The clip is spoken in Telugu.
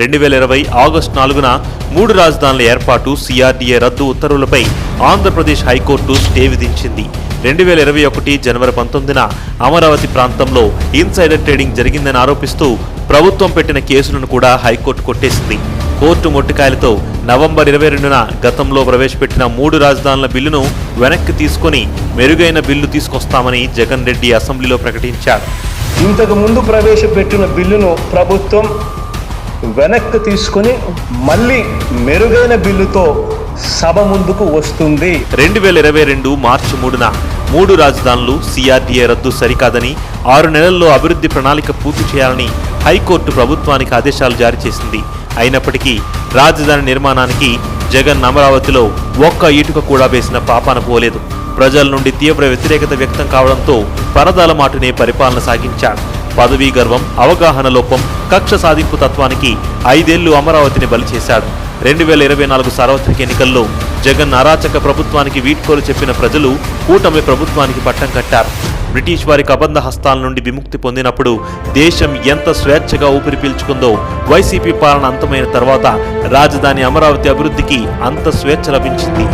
రెండు వేల ఇరవై ఆగస్టు నాలుగున మూడు రాజధానుల ఏర్పాటు సిఆర్డీఏ రద్దు ఉత్తర్వులపై ఆంధ్రప్రదేశ్ హైకోర్టు స్టే విధించింది. రెండు వేల ఇరవై ఒకటి జనవరి పంతొమ్మిదిన అమరావతి ప్రాంతంలో ఇన్సైడర్ ట్రేడింగ్ జరిగిందని ఆరోపిస్తూ ప్రభుత్వం పెట్టిన కేసులను కూడా హైకోర్టు కొట్టేసింది. కోర్టు మొట్టికాయలతో నవంబర్ ఇరవై రెండున గతంలో ప్రవేశపెట్టిన మూడు రాజధానుల బిల్లును వెనక్కి తీసుకొని మెరుగైన బిల్లు తీసుకొస్తామని జగన్ రెడ్డి అసెంబ్లీలో ప్రకటించారు. ఇంతకు ముందు ప్రవేశపెట్టిన బిల్లును ప్రభుత్వం వెనక్కి తీసుకొని మళ్ళీ మెరుగైన బిల్లుతో సభ ముందుకు వస్తుంది. రెండు వేల ఇరవై రెండు మార్చి మూడున మూడు రాజధానులు సిఆర్డీఏ రద్దు సరికాదని ఆరు నెలల్లో అభివృద్ధి ప్రణాళిక పూర్తి చేయాలని హైకోర్టు ప్రభుత్వానికి ఆదేశాలు జారీ చేసింది. అయినప్పటికీ రాజధాని నిర్మాణానికి జగన్ అమరావతిలో ఒక్క ఈటుక కూడా వేసిన పాపాన పోలేదు. ప్రజల నుండి తీవ్ర వ్యతిరేకత వ్యక్తం కావడంతో పరదాల మాటనే పరిపాలన సాగించాడు. పదవీ గర్వం అవగాహన లోపం కక్ష సాధింపు తత్వానికి ఐదేళ్ళు అమరావతిని బలి చేశాడు. రెండు వేల ఇరవై నాలుగు సార్వత్రిక ఎన్నికల్లో జగన్ అరాచక ప్రభుత్వానికి వీడ్కోలు చెప్పిన ప్రజలు కూటమి ప్రభుత్వానికి పట్టం కట్టారు. బ్రిటిష్ వారి కబంధ హస్తాల నుండి విముక్తి పొందినప్పుడు దేశం ఎంత స్వేచ్ఛగా ఊపిరి పీల్చుకుందో వైసీపీ పాలన అంతమైన తర్వాత రాజధాని అమరావతి అభివృద్ధికి అంత స్వేచ్ఛ లభించింది.